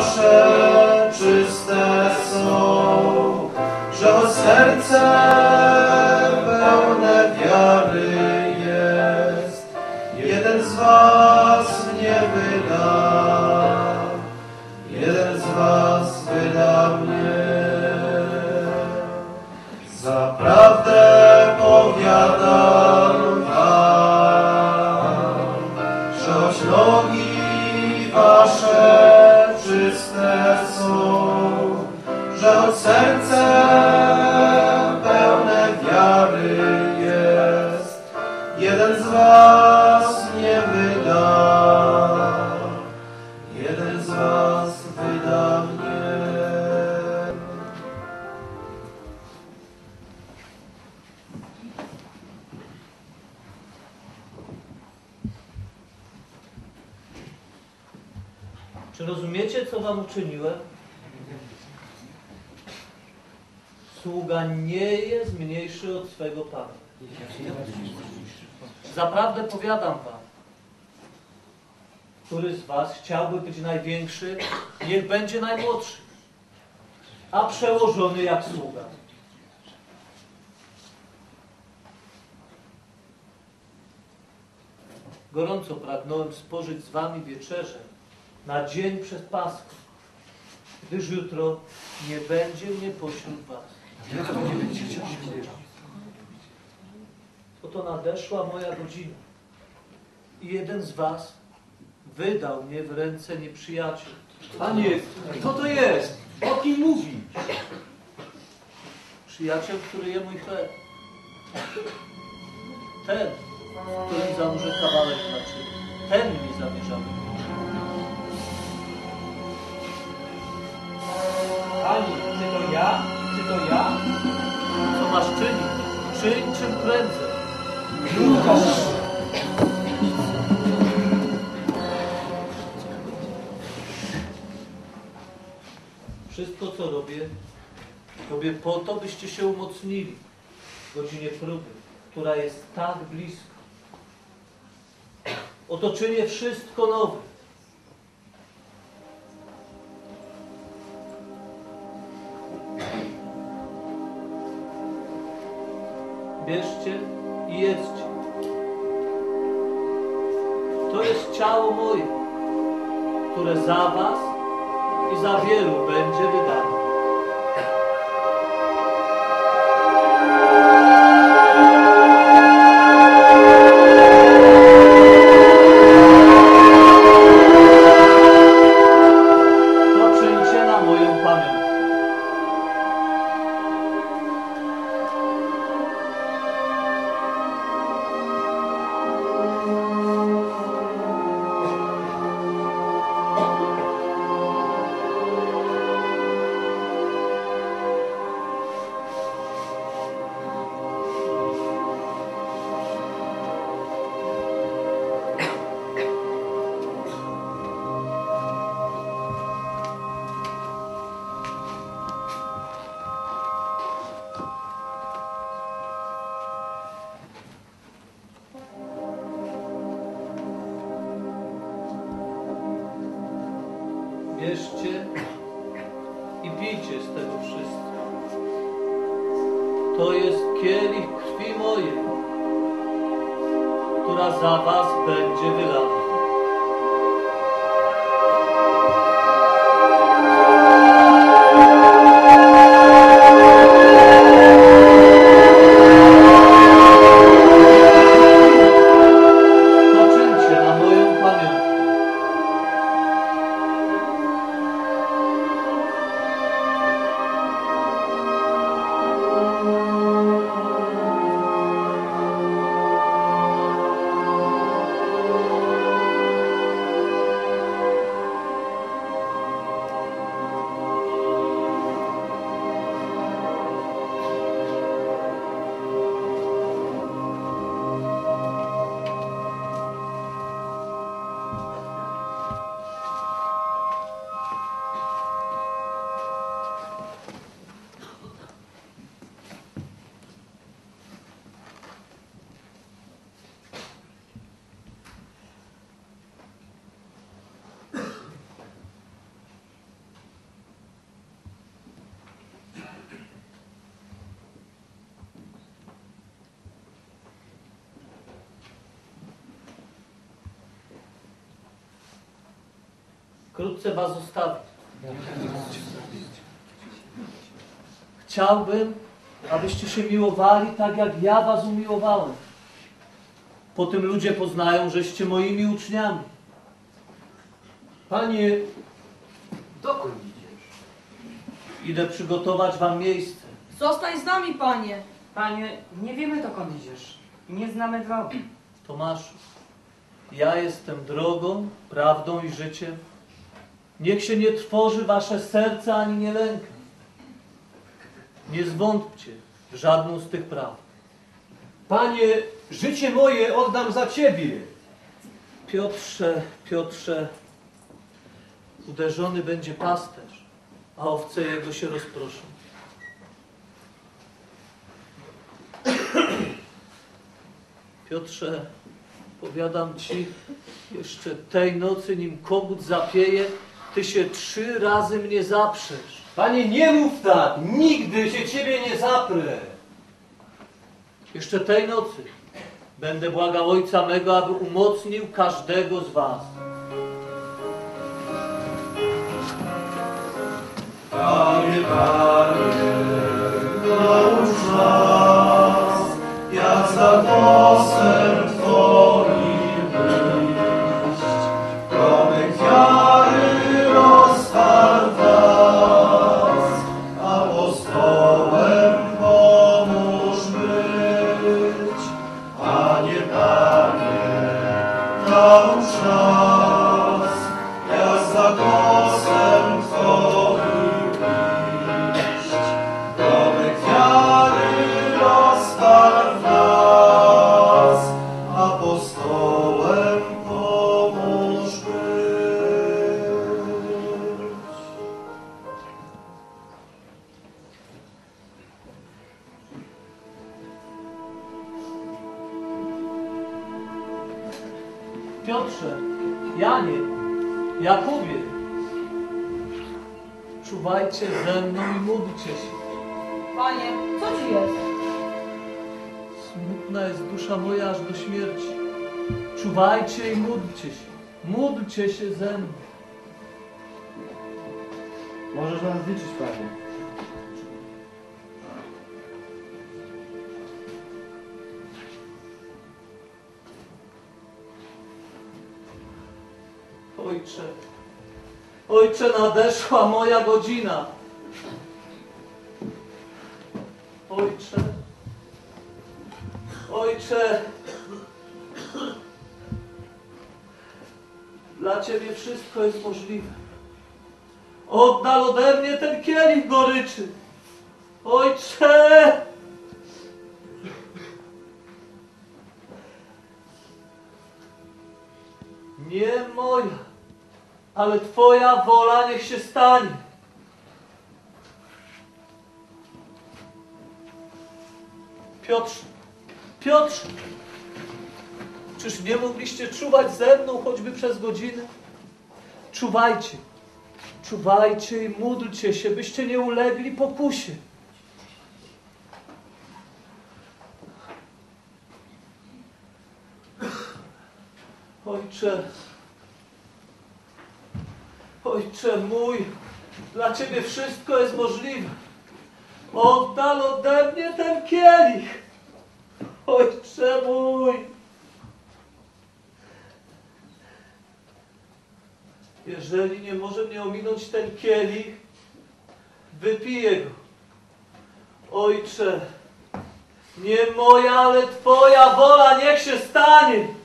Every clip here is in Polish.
Wasze czyste są, że o serce pełne wiary jest. Jeden z was mnie wyda, jeden z was wyda mnie. Zaprawdę powiadam wam, że oślogi wasze Czy rozumiecie, co wam uczyniłem? Sługa nie jest mniejszy od swego Pana. Zaprawdę powiadam wam, który z was chciałby być największy, niech będzie najmłodszy, a przełożony jak sługa. Gorąco pragnąłem spożyć z wami wieczerzę na dzień przed Paschą, gdyż jutro nie będzie mnie pośród was. Oto nadeszła moja godzina i jeden z was wydał mnie w ręce nieprzyjaciół. Panie, kto to jest? O kim mówi? Przyjaciel, który je mój chleb. Ten, którym zanurzę kawałek naczynia. Ten mi zamierza Wszystko, co robię, robię po to, byście się umocnili w godzinie próby, która jest tak blisko. Oto czynię wszystko nowe. Bierzcie i jedzcie. To jest ciało moje, które za was i za wielu będzie wydane. Bierzcie i pijcie z tego wszystko. To jest kielich krwi mojej, która za was będzie wylana. Wkrótce was zostawię. Chciałbym, abyście się miłowali tak, jak ja was umiłowałem. Po tym ludzie poznają, żeście moimi uczniami. Panie, dokąd idziesz? Idę przygotować wam miejsce. Zostań z nami, panie. Panie, nie wiemy dokąd idziesz. Nie znamy drogi. Tomaszu, ja jestem drogą, prawdą i życiem. Niech się nie trwoży wasze serce ani nie lęka. Nie zwątpcie w żadną z tych praw. Panie, życie moje oddam za Ciebie. Piotrze, Piotrze, uderzony będzie pasterz, a owce jego się rozproszą. Piotrze, powiadam ci, jeszcze tej nocy, nim kogut zapieje, ty się trzy razy mnie zaprzesz. Panie, nie mów tak, nigdy się Ciebie nie zaprę. Jeszcze tej nocy będę błagał Ojca mego, aby umocnił każdego z was. Panie, Panie, Janie, Jakubie, czuwajcie ze mną i módlcie się. Panie, co ci jest? Smutna jest dusza moja aż do śmierci. Czuwajcie i módlcie się. Módlcie się ze mną. Możesz nas liczyć, Panie. Ojcze, Ojcze, nadeszła moja godzina. Ojcze, Ojcze, dla Ciebie wszystko jest możliwe. Oddal ode mnie ten kielich goryczy. Ojcze! Ale Twoja wola niech się stanie. Piotr, Piotr, czyż nie mogliście czuwać ze mną choćby przez godzinę? Czuwajcie, czuwajcie i módlcie się, byście nie ulegli pokusie. Ojcze, Ojcze mój, dla Ciebie wszystko jest możliwe. Oddal ode mnie ten kielich. Ojcze mój. Jeżeli nie może mnie ominąć ten kielich, wypiję go. Ojcze, nie moja, ale Twoja wola niech się stanie.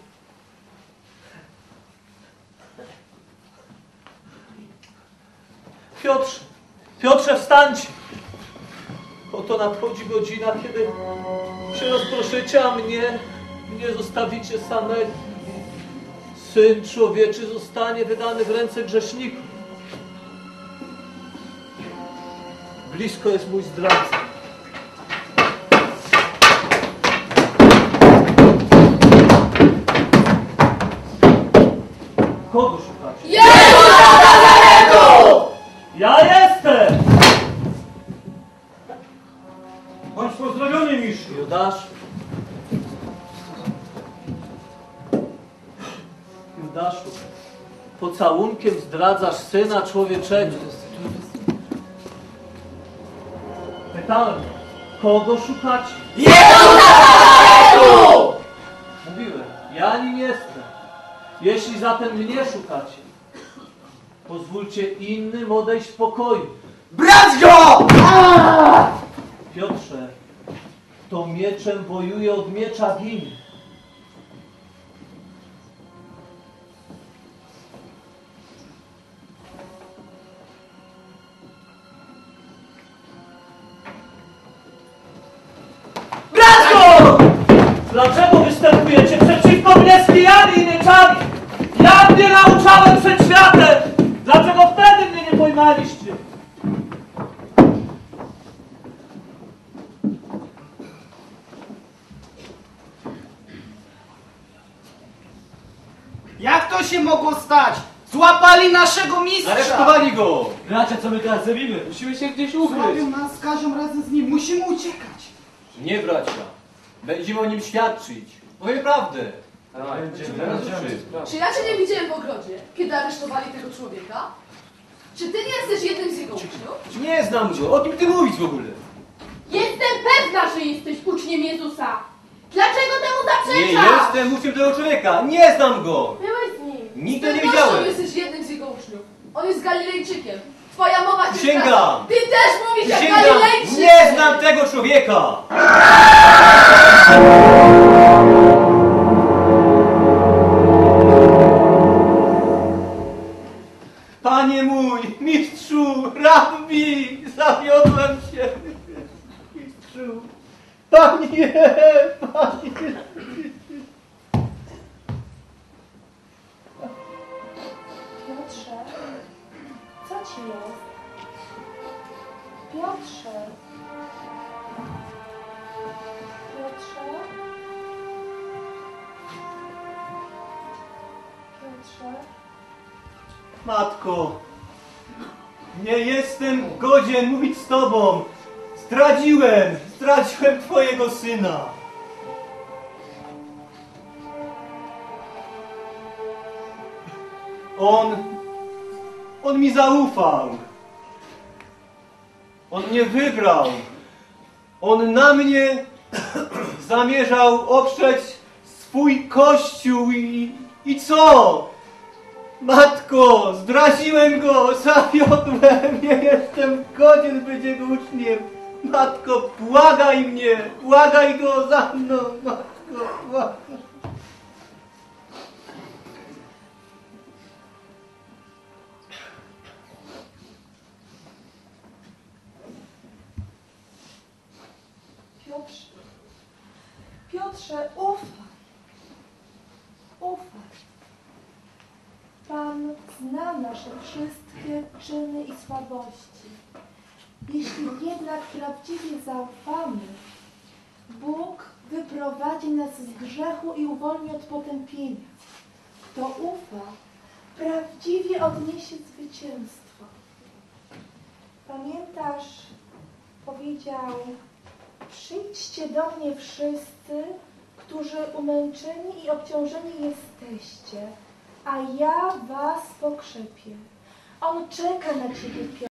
Piotrze, Piotrze, wstańcie! Oto nadchodzi godzina, kiedy się rozproszycie, a mnie, mnie zostawicie samego. Syn człowieczy zostanie wydany w ręce grzeszników. Blisko jest mój zdradca. Kogo Bądź pozdrowiony, mistrzu. Judasz. Judaszu, po pocałunkiem zdradzasz syna człowieczego. Pytałem, kogo szukacie? Mówiłem, ja nim jestem. Jeśli zatem mnie szukacie, pozwólcie innym odejść w pokoju. Brać go! Piotrze, to mieczem wojuje od miecza ginie. Dlaczego występujecie przeciwko mnie z kijami i mieczami? Ja mnie nauczałem przed światem! Dlaczego wtedy mnie nie pojmaliście? Jak to się mogło stać? Złapali naszego mistrza! Aresztowali go! Bracia, co my teraz zrobimy? Musimy się gdzieś Złapią nas, każą razem z nim. Musimy uciekać. Nie bracia. Będziemy o nim świadczyć. Powiem prawdę. Będziemy. Czy ja cię nie widziałem w ogrodzie, kiedy aresztowali tego człowieka? Czy ty nie jesteś jednym z jego uczniów? Nie znam go. O kim ty mówisz w ogóle? Jestem pewna, że jesteś uczniem Jezusa. Dlaczego temu Nie zaprzeczasz? jestem uczniem tego człowieka. Nie znam go. Byłeś z. Nigdy nie widziałem. jesteś jednym z jego uczniów. On jest Galilejczykiem. Twoja mowa cię Przysięgam. zdradza. Ty też mówisz jak Przysięgam, Galilejczyk. nie znam tego człowieka. Panie mój, mistrzu, rabbi, zawiodłem się. Mistrzu, panie, panie. Jest? Piotrze. Piotrze. Piotrze. Matko, nie jestem godzien mówić z Tobą. Zdradziłem, zdradziłem Twojego syna. On, on mi zaufał. On mnie wybrał. On na mnie zamierzał oprzeć swój kościół i, i co? Matko, zdradziłem go, zawiodłem, nie jestem godzien być jego uczniem. Matko, błagaj mnie, błagaj go za mną, matko, błagaj. Wszystkie czyny i słabości. Jeśli jednak prawdziwie zaufamy, Bóg wyprowadzi nas z grzechu i uwolni od potępienia. Kto ufa, prawdziwie odniesie zwycięstwo. Pamiętasz, powiedział, przyjdźcie do mnie wszyscy, którzy umęczeni i obciążeni jesteście, a ja was pokrzepię. On czeka na ciebie, Piotr.